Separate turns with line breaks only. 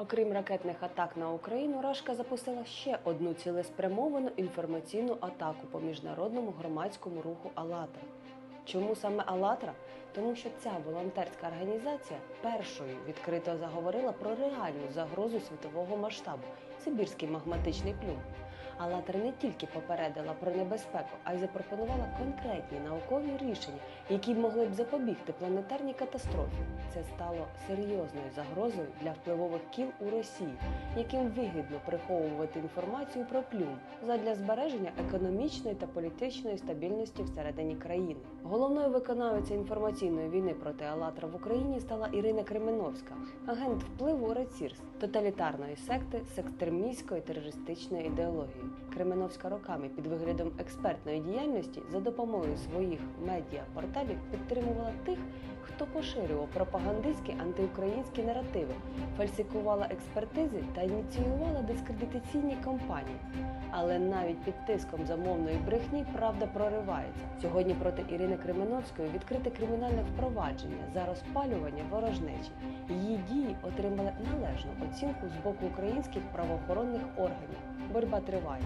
Окрім ракетних атак на Україну, Рашка запустила ще одну цілеспрямовану інформаційну атаку по міжнародному громадському руху «АЛЛАТРА». Чому саме «АЛЛАТРА»? Тому що ця волонтерська організація першою відкрито заговорила про реальну загрозу світового масштабу Сибірський магматичний плюм. «АЛЛАТРА» не тільки попередила про небезпеку, а й запропонувала конкретні наукові рішення, які могли б запобігти планетарній катастрофі. Це стало серйозною загрозою для впливових кіл у Росії, яким вигідно приховувати інформацію про плюм задля збереження економічної та політичної стабільності всередині країни. Головною виконавицею інформаційної війни проти «АЛЛАТРА» в Україні стала Ірина Кременовська, агент впливу Рецірс, тоталітарної секти з екстремістської терористичної ідеології. Кременовська роками під виглядом експертної діяльності за допомогою своїх медіа-порталів підтримувала тих, хто поширював пропагандистські антиукраїнські наративи, фальсифікувала експертизи та ініціювала дискредитаційні кампанії. Але навіть під тиском замовної брехні правда проривається. Сьогодні проти Ірини Кременовської відкрите кримінальне впровадження за розпалювання ворожнечі. Її дії отримали належну оцінку з боку українських правоохоронних органів. Боротьба триває.